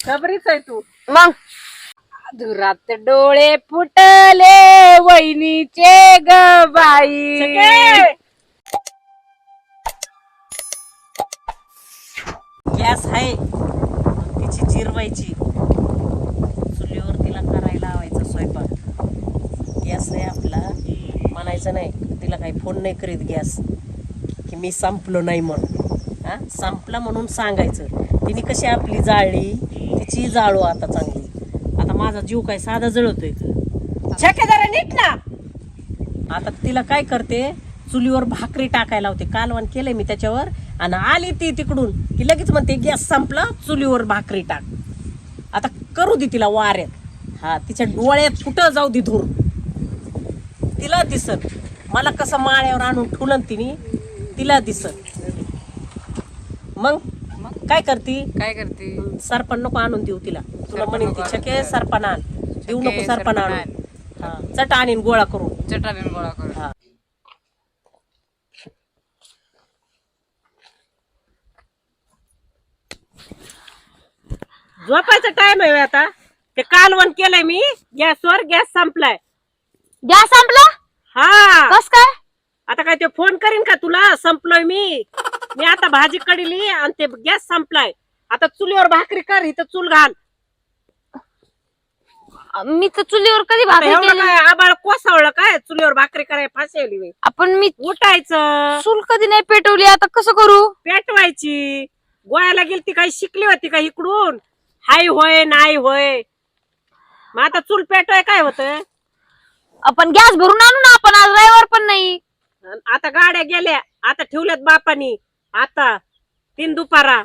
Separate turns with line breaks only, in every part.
खबरीच आहे तू.
मग?
धुरात डोळे फुटले वहिनीचे ग बाई.
गॅस आहे. तिची जिरवायची चुलीवर तिला करायला लावायचा स्वयंपाक. गॅस आहे आपला. म्हणायचं नाही. तिला काही फोन नाही करीत गॅस. की मी संपलो नाही म्हणून. हा? संपला म्हणून सांगायचं. तिने कशी आपली जाळली ची जाळू आता चांगली. आता माझा जीव काय साधा जळतोय का? नीट ना! आता तिला काय करते? चुलीवर भाकरी टाकायला होते कालवण केलंय मी त्याच्यावर आणि आली ती तिकडून. की लगेच म्हणते गॅस संपला चुलीवर भाकरी टाक. आता करू दे तिला वाऱ्यात. हा तिच्या डोळ्यात कुठं जाऊ दे धूर. तिला दिसत. मला कसं माळ्यावर आणून ठुलन तिने तिला दिसत. मग काय करती?
काय करते?
सरपण नको आणून देऊ तिला. तुला
सरपण
म्हणेन
नको आणून द्या.
सरपण आण. देऊ नको सरपण
सरपण
आणून. हा चट आणीन गोळा करून.
चटाने गोळा करून.
हा. झोपायचा टाइम आहे आता. ते कालवण केलंय मी. गॅसवर गॅस संपलाय.
गॅस संपला?
हा.
कस काय?
आता काय ते फोन करीन का तुला? संपलोय मी. मी आता भाजी कडली आणि ते गॅस संपलाय. आता चुलीवर भाकरी कर इथं चूल घाल.
मी तर चुलीवर कधी
आता
भाकरी
एवढं
केली?
काय आबाळ कोसवलं काय? चुलीवर भाकरी करायला फासेली
आपण मी
उठायचं.
चूल कधी नाही पेटवली आता कसं करू?
पेटवायची. गोळ्याला गेली ती काही शिकली होती का इकडून? हाय होय नाही होय. मग आता चूल पेटवाय काय होत?
आपण गॅस भरून आणू ना आपण आज रविवार पण नाही.
आता गाड्या गेल्या आता ठेवल्यात बापानी. आता तीन दुपारा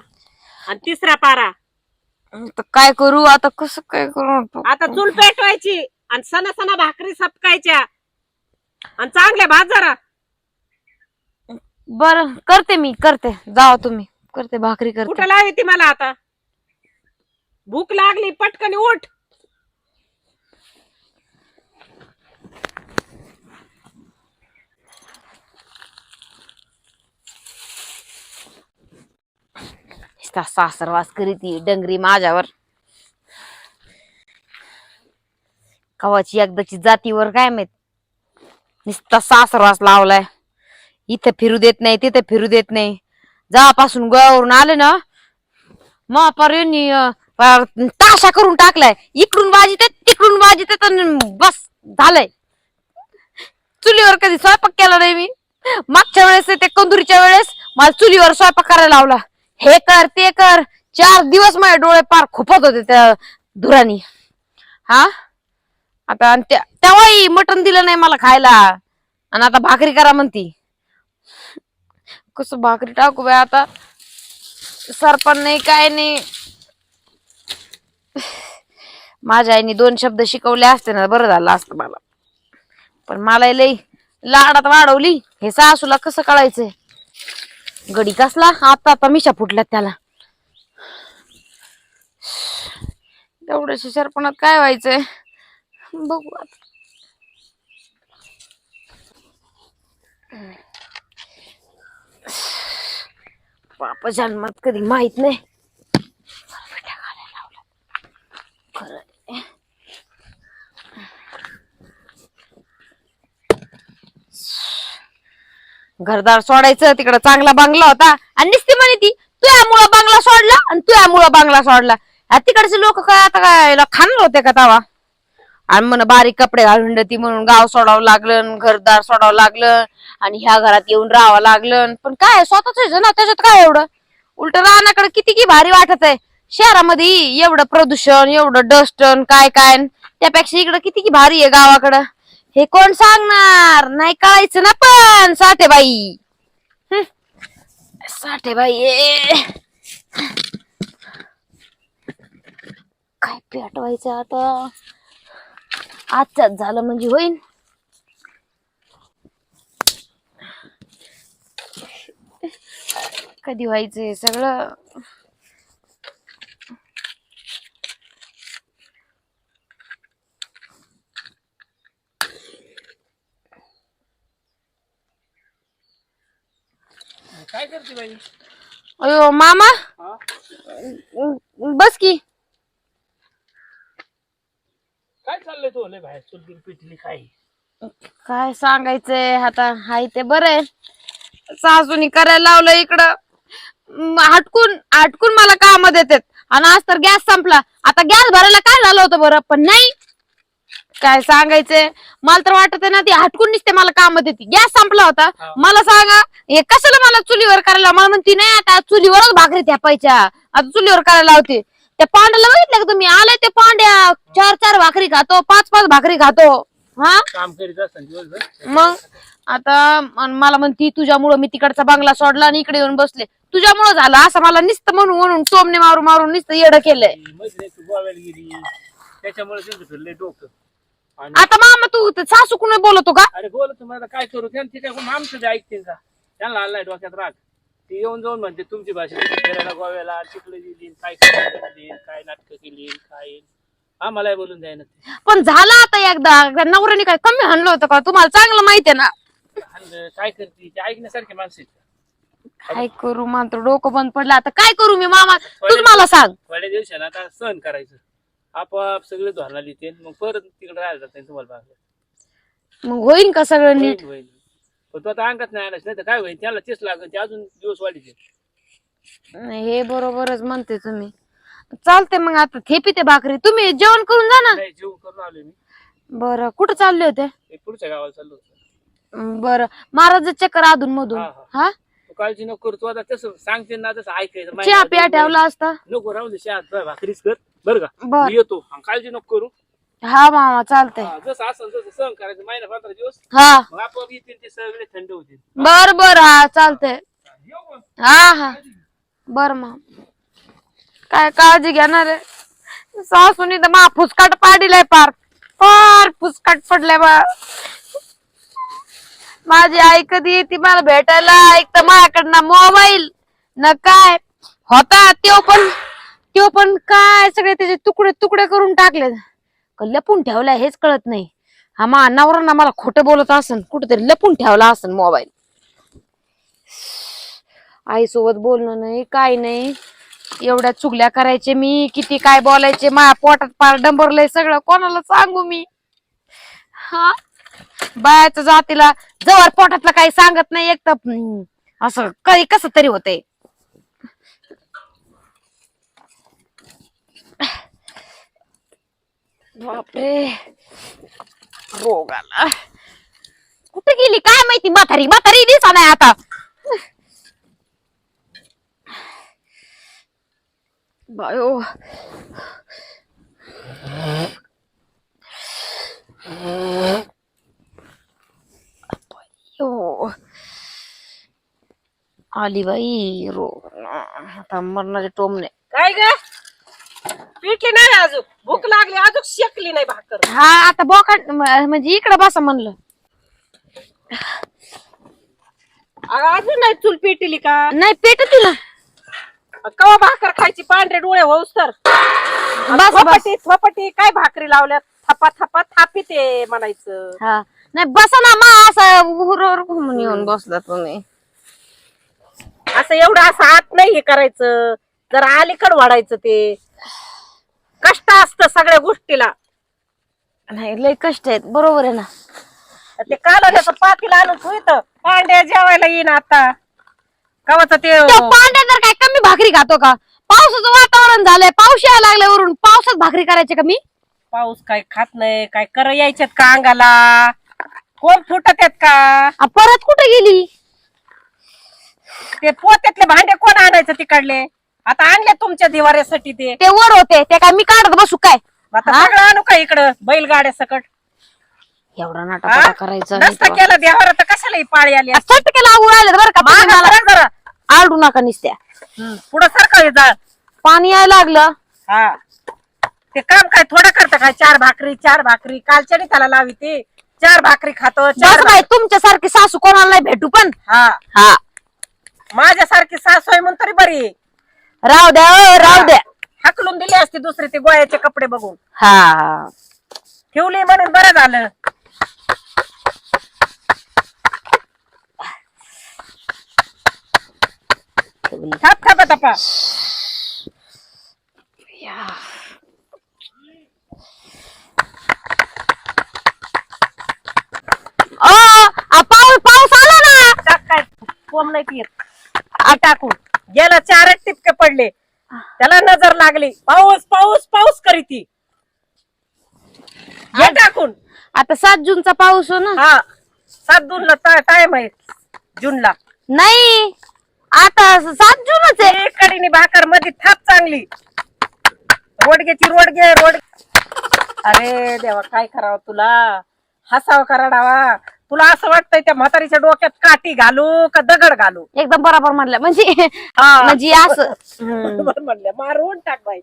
आणि तिसरा पारा.
काय करू? आता कसं काय करू
आता चूल पेटवायची आणि सणा सणा भाकरी सपकायच्या. आणि चांगल्या भाजारा
बर करते मी करते. जाओ तुम्ही. करते भाकरी करते.
कुठं लावी ती मला आता? भूक लागली पटकन उठ.
का सासरवास करीती डंगरी माझ्यावर. कवाची एकदाची जातीवर काय माहीत? नुसता सासरवास लावलाय. इथं फिरू देत नाही तिथं फिरू देत नाही. जापासून गोव्यावरून आले ना मग यांनी ताशा करून टाकलाय. इकडून बाजीत तिकडून बाजीत बस झालंय. चुलीवर कधी स्वयंपाक केला नाही मी. मागच्या वेळेस ते कंदुरीच्या वेळेस मला चुलीवर स्वयंपाक करायला लावला. हे कर ते कर. चार दिवस माझे डोळे पार खुपत होते त्या धुरानी. हा? आता आणि त्या- तेव्हाही मटण दिलं नाही मला खायला. आणि आता भाकरी करा म्हणती. कसं भाकरी टाकू बाय आता? सरपण नाही काय नाही. माझ्या आईने दोन शब्द शिकवले असते ना बरं झालं असतं मला. पण मला लई लाडात वाढवली. हे सासूला कसं कळायचंय? गडी कसला? आता आता मिशा फुटल्यात त्याला. तेवढ्याशा सरपणात काय व्हायचंय? बघू आता. बाप जन्मात कधी माहीत नाही. खरं घरदार सोडायचं तिकडं चांगला बंगला होता. आणि निस्ती म्हणे ती तुझ्यामुळं बंगला सोडला आणि तुझ्यामुळं बंगला सोडला. आ तिकडचे लोक काय आता काय याला खाणार होते का तवा? आणि म्हण बारीक कपडे घालून ती म्हणून गाव सोडावं लागलं घरदार सोडावं लागलं आणि ह्या घरात येऊन राहावं लागलं. पण काय स्वतःच ना त्याच्यात काय एवढं? उलट रानाकडे किती की भारी वाटत आहे. शहरामध्ये एवढं प्रदूषण एवढं डस्टन काय काय त्यापेक्षा इकडं किती की भारी आहे गावाकडं. हे कोण सांगणार? नाही कळायचं ना पण साठेबाई. साठेबाई ए. काय पेटवायचं आता? आजच्याच झालं म्हणजे होईन. कधी व्हायचंय सगळं? अयो मामा? बस की.
काय चाललंय तो लय बाहेर पिटली काय?
काय सांगायचंय आता हाय ते बरंय सासूनी करायला लावलं इकडं. आटकून आटकून मला काम देतात. आणि आज तर गॅस संपला. आता गॅस भरायला काय झालं होतं बरं? पण नाही. काय सांगायचंय? मला तर वाटत ना ती हटकून निसते मला काम देते गॅस संपला होता.
हा.
मला सांगा हे कशाला मला चुलीवर करायला मला म्हणती नाही आता चुलीवरच भाकरी थापायच्या आता चुलीवर करायला लावते. त्या पांड्याला बघितलं का तुम्ही? आलाय ते पांड्या चार चार भाकरी खातो पाच पाच भाकरी खातो. हा?
काम करीत असताना दिवसभर.
मग? आता मला म्हणती तुझ्यामुळं मी तिकडचा बंगला सोडला आणि इकडे येऊन बसले. तुझ्यामुळं झालं असं मला नुसतं म्हणून म्हणून टोमने मारून मारून नुसतं येडं केलंय.
मैत्रिणी गोव्याला गेली. त्याच्यामुळे त्यांचं फिरलंय डोकं.
आता मामा तू ते सासू कुणी बोलतो का?
अरे बोल तुम्हाला काय करू? त्यांनी काय आमचं बी ऐकते का? त्यांना आलाय डोक्यात राग. ती येऊन जाऊन म्हणते तुमची भाषा तुम्ही फिरायला गोव्याला तिकडे गेली काय केली काय नाटकं केली काय? आम्हाला बोलून द्याय ना
पण झालं आता एकदा नवऱ्याने काय कमी हाणलं होतं का? तुम्हाला चांगलं माहितीये ना.
काय करते? ते ऐकण्यासारखे माणसं आहेत. का?
काय करू मात्र डोकं बंद पडलं. आता काय करू मी मामा? तूच मला सांग.
थोड्या दिवसानं आता सहन करायचं. आपोआप सगळे धोरणाला येते मग परत तिकडे राहायला जात नाही तुम्हाला
मग. होईन का सगळं नीट?
होईल होईल पण तो आता अंगात नाही आलाच नाही तर काय होईल त्याला तेच लागेल ते अजून दिवस वाढीचे.
नाही, हे बरोबरच म्हणते तुम्ही. चालते मग आता थेपी ते भाकरी. तुम्ही जेवण करून जा ना.
नाही जीव करून आलोय मी.
बरं कुठं चालले होते?
ते पुढच्या गावाला चाललो होतो.
बरं. महाराज चक्कर अधून मधून
हा, हा.
हा?
तू काळजी नको करू तू आता तसं सांगते ना तसं ऐकायचं.
चहा पिया ठेवला असता.
नको राहू दे भाकरीच कर. बरं का?
बर.
मी येतो. आणि काळजी नको करू.
हा मामा चालतंय.
हा, जसं असं जसं सहन करायचं. महिना पंधरा दिवस.
हा.
मग आपोआप येतील ते सगळे थंड होतील
बर बर हा चालतंय.
येऊ मग.
हा हा. बर मग काय काळजी घेणार आहे? सासूनी तर मा फुसकाट पाडिलाय पार. फार फुसकाट पडलाय बा. माझी आई कधी येते मला भेटायला? एक तर माझ्याकडनं मोबाईल. न काय? होता त्यो पण. त्यो पण काय सगळे त्याचे तुकडे तुकडे करून टाकले का लपून ठेवलाय हेच कळत नाही. हा मा नवरा मला खोटं बोलत असन कुठेतरी लपून ठेवला असन मोबाईल आई सोबत बोलणं नाही काय नाही. एवढ्या चुगल्या करायचे मी किती काय बोलायचे माझ्या पोटात पार डंबरलंय सगळं कोणाला सांगू मी? हा? बायाच्या जातीला जवळ पोटातलं काही सांगत नाही एक तर असं कधी कसं तरी होतंय. बापरे. रोग आला कुठे गेली? काय माहिती? म्हातारी म्हातारी दिसा नाही आता. बायो. यो. आली बाई रो आता मरणारे टोमने
काय ग? पिटली नाही अजून. भूक लागली अजून शेकली नाही भाकर.
हा आता बोकाट म- म्हणजे इकडे बसा म्हणलं.
अगं, अजून नाही चूल पेटली का?
नाही पेट तिला.
कवा भाकर खायची? पांढरे डोळे होऊस तर.
बस बस.
थपटी थपटी काय भाकरी लावल्यात? थपा थपा थापी ते म्हणायचं.
हा. नाही बसा ना मा असं उहूर घुमून येऊन बसला तुम्ही.
असं एवढं असं आत नाही हे करायचं. जरा अलीकड वाढायचं ते. कष्ट असतं सगळ्या गोष्टीला.
नाही लय कष्ट आहेत. बरोबर आहे ना.
ते कालवण्याचं पातीला आणून ठेवत पांड्या जेवायला येईन आता. कवाच ते
तो पांड्या तर काय कमी भाकरी खातो का? पावसाचं वातावरण झालंय पाऊस यायला लागलाय वरून. पावसात भाकरी करायची का मी?
पाऊस काय खात नाही काय कर यायच्यात का अंगाला? कोण फुटत आहेत का?
आ, परत कुठे गेली?
ते पोत्यातले भांडे कोण आणायचं तिकडले? आता आणले तुमच्या दिवाऱ्यासाठी ते.
ते वर होते ते काय मी काढत बसू काय?
आता सगळं आणू का इकडं? बैलगाड्या सकट.
एवढा? नाटक करायचा
नसतं केलं देवार तर कशाला ही पाळी आली असती?
चटके लागू राहिले बरं का तुम्ही
मागं
मला
सरक जरा.
आरडू नका निसत्या.
पुढं सारखं जाळ
पाणी यायला लागलं.
हा. ते काम काय थोडं करतं काय? चार भाकरी चार भाकरी. कालच्या त्याला लावी ते. चार भाकरी खातो चार
बस बाई तुमच्यासारखी सासू कोणाला नाही भेटू पण.
हा.
हा.
माझ्यासारखी सासू आहे म्हणून तरी बरी. आहे.
राहू द्या राहू द्या.
हकलून दिली असती दुसरी ते गोळ्याचे कपडे बघून.
हा. ठेवले
ठेवली म्हणून बरं झालं. ठेवली. थाप थापा आ, पाऊस पाऊस आला ना. टाक काय? कोंब नाही येत आ, टाकून. पडले. त्याला नजर लागली. पाऊस पाऊस पाऊस करी ती घे टाकून.
आता सात जूनचा पाऊस हो ना?
हा. सात जूनला टाइम आहे. जूनला.
नाही. आता सात जूनच आहे.
एक कडीने भाकरमध्ये थाप चांगली. रोडग्याची रोडगे रोड अरे देवा काय करावं तुला? हसावं कराडावा तुला असं वाटतंय त्या म्हातारीच्या डोक्यात काठी घालू का दगड घालू?
एकदम बरोबर म्हणलं. म्हणजे. म्हणजे असं. हम्म.
बरोबर म्हणल्या मारून टाक बाई.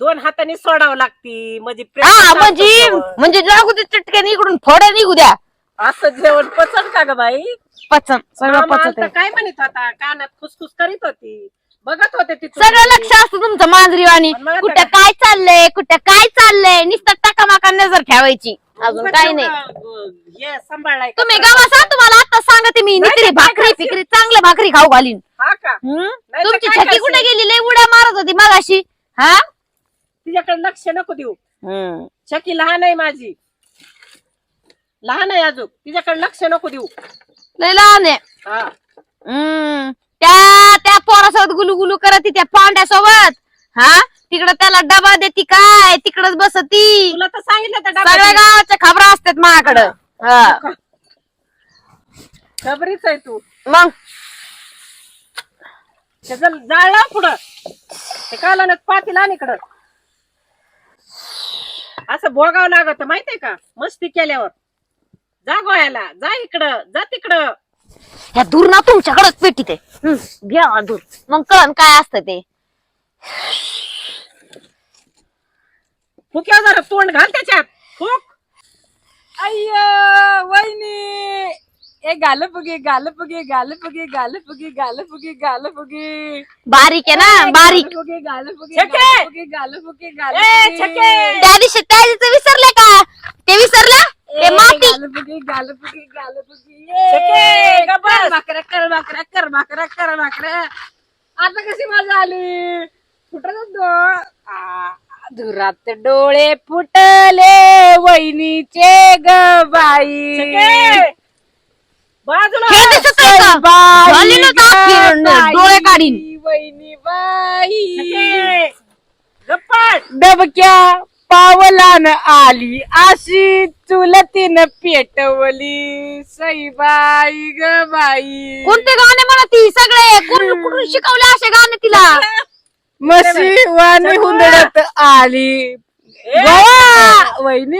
दोन हाताने सोडावं लागती म्हणजे प्रेम
हा
लागतं
म्हणजे
जेवण.
म्हणजे लागू दे चटक्याने इकडून फोड्या निघू द्या.
असं जेवण पचन का ग बाई?
पचन. सगळं
मामा
पचत
आलता
आहे
काय म्हणत होता? कानात खुसखुस करीत होती. बघत होते ती
सगळं लक्ष असतं तुमचं मांजरीवाणी.
पण
कुठं काय चाललंय? कुठं काय चाललंय? नुसतं टाकामाका नजर ठेवायची अजून काही नाही.
सांभाळलाय का?
तुम्ही तुम्हाला आता सांगते मी
नाही
नित्री
तर काय
भाकरी? फिकरी चांगल्या भाकरी खाऊ घालीन.
हा का? नाही
तुमची
काय
छकी कुठे
करशील?
गेली? लय उड्या मारत होती मगाशी. हा?
तिच्याकडे लक्ष नको देऊ. शकी लहान आहे माझी. लहान आहे अजून. तिच्याकडे लक्ष नको देऊ.
लय लहान आहे.
हा.
त्या त्या पोरासोबत गुलू गुलू करत ती त्या पांड्यासोबत. हा? तिकडं त्याला डबा देती काय? तिकडच बसती.
तुला तर सांगितलं त्या
सगळ्या गावाच्या खबरा असतात माझ्याकडं. हा.
खबरीच आहे तू.
मग?
त्याचं जाळला पुढं ते काला पातीला आणि इकडं. असं भोगावं लागत माहितीये का? मस्ती केल्यावर. जा गोयाला जा इकडं जा तिकडं.
ह्या दूर ना तुमच्याकडच पेटी ते. घ्या दूर मग कळण काय असतं ते.
फुक्या जरा तोंड घाल त्याच्यात. फुक.
अय्यो वहिनी. ए गाल फुगे गाल फुगे गाल फुगे गाल फुगे गाल फुगे गाल फुगे
बारीक आहे ना बारीक.
फुगे गाल फुगे
छके!
गाल फुगे गाल फुगे गाल
ए,
फुगे.
छके!
त्या दिवशी त्या दिवशी विसरले का? ते विसरलं? ते
गाल फुगे गाल फुगे गाल फुगे
छके, बस.
कर भाकऱ्या कर भाकऱ्या कर भाकऱ्या कर आता कशी मजा आली? फुटत धुरात डोळे फुटले वहिनीचे ग बाई.
छके! बाजूला
हे दिसत आहे का?
बाई
झाली ना
ग
दाखी,
बाई,
डोळे काढीन.
वहिनी बाई!
गप्पट
डबक्या पावलान आली अशी चुलतीन पेटवली. सईबाई ग बाई.
कोणते गाणे म्हणा ती सगळे. कोण कुठून शिकवले असे गाणे तिला?
मशी वाणी हुंदडत आली. गोवा वहिनी!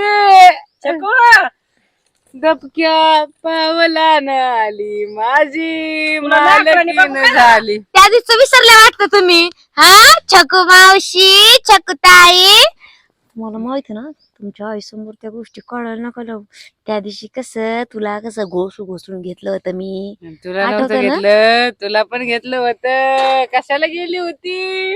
दबक्या पावलान आली माझी मालकीन? झाली.
त्या दिवशी विसरले वाटतं तुम्ही. हा? छकू मावशी छकू ताई मला माहिती ना तुमच्या आईसमोर त्या गोष्टी कळायला नका लावू. त्या दिवशी कसं तुला कसं घोसू घोसून घेतलं होतं मी?
तुला
आठवतं ना?
घेतलं तुला पण घेतलं होतं. कशाला गेली होती?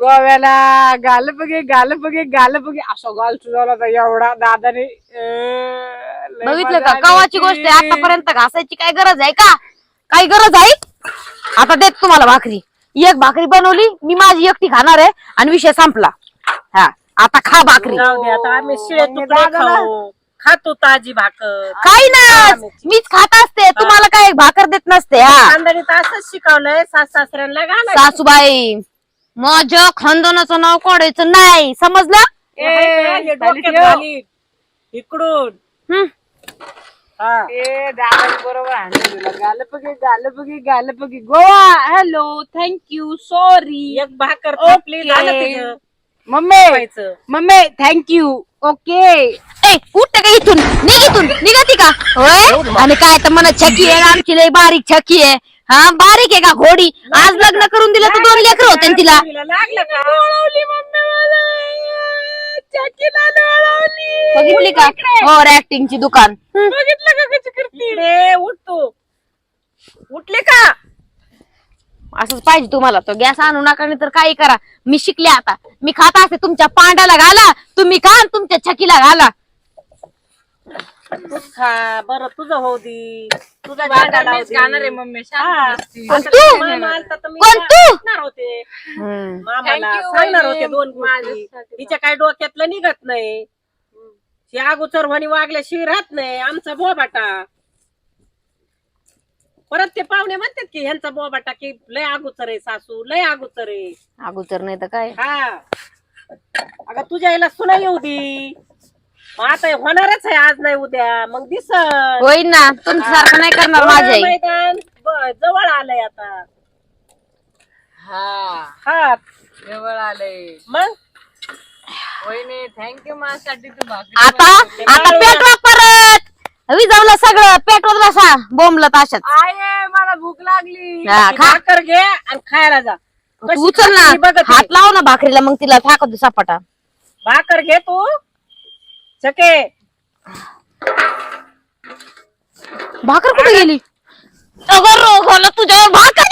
गोव्याला. गाल बघे गाल बघे गाल बघे असा गाल होता एवढा दादाने. अं, लय
बघितलं
मजा
का?
आली
कवाची. गोष्ट आहे. आतापर्यंत घासायची काय गरज आहे का? काही गरज आहे? आता देत तुम्हाला भाकरी. एक भाकरी बनवली मी माझी एकटी खाणार आहे आणि विषय संपला. हा. आता खा भाकरी.
जाऊ दे आता आम्ही शिळे
मग
तुकडे
दादाला-
खाऊ. खातो ताजी भाकर.
काही नाही मीच खात असते. तुम्हाला काय भाकर देत नसते हा.
खानदानी तर असंच शिकवलंय सास सासऱ्यांना घालायचं
सासूबाई माझ्या खानदानाचं नाव काढायचं नाही समजलं?
हे डोक्यात. घालीन. इकडून.
हं.
हा.
ए दादा बरोबर आणलं तुला गाल बघे गाल बघे गाल बघे Goa hello thank you sorry
एक भाकर थापली झालं तुझं.
Mummy. Mummy thank you okay
ए उठ का इथून. निघ इथून. निघती का? होय? आणि काय तर म्हणत छकी आहे आमची लय बारीक छकी आहे. हा बारीक आहे का घोडी? आज लग्न करून दिलं तर दोन लेकर होते ना तिला.
तिला लागलं का
मम्मी मला चाकीला
बघितली का? हो ऍक्टिंगची दुकान.
बघितलं का कशी करते?
इकडे उठ तू. उठले का?
असंच पाहिजे तुम्हाला तो गॅस आणू नका नाही तर काही करा मी शिकले आता मी खात असते तुमच्या पांड्याला घाला तुम्ही खा तुमच्या छकीला घाला
खा बरं तुझं होऊ दे तुझा
आता
जागा लावू
मीच
दे.
गाणार आहे मम्मी
हा.
शांत बसती.
कोण
आता
तू?
मामा आलता तर मी
कोण तू?
सांगणार होते मामाला
Thank you,
सांगणार
वहिनी.
होते दोन गोष्टी
माझ्यासाठी.
तिच्या काय डोक्यातलं निघत नाही ती अगोदर म्हणी वागल्याशिवाय राहत नाही आमचा बोबाटा परत ते पाहुणे म्हणतात की ह्यांचा बोबाटा की लय अगोचर आहे सासू लय अगोचर आहे.
अगोदर नाही तर काय?
हा. अगं तुझ्या याला सुना येऊ दे. मग आता हे होणारच आहे आज नाही उद्या. मग दिस
होईल ना. तुमच्यासारखं नाही करणार माझी आई.
मैदान. ब- जवळ आलंय आता.
हा.
हा.
जवळ आलंय.
मग?
वहिनी थँक्यू माझ्यासाठी तू भाकरी
आता? आता पेटवा परत. विजवलं सगळं पेटवत बसा बोंबलत अशात.
आहे मला भूक लागली.
हा,
ती
खा.
भाकर घे आणि खायला जा. कशी
उचल
खाती बघ
ना
ती.
हात लाव ना भाकरीला मग तिला थाकत सपाटा.
भाकर घे तू. चके.
भाकर कुठे गेली? अगं रोग तुझ्या भाकर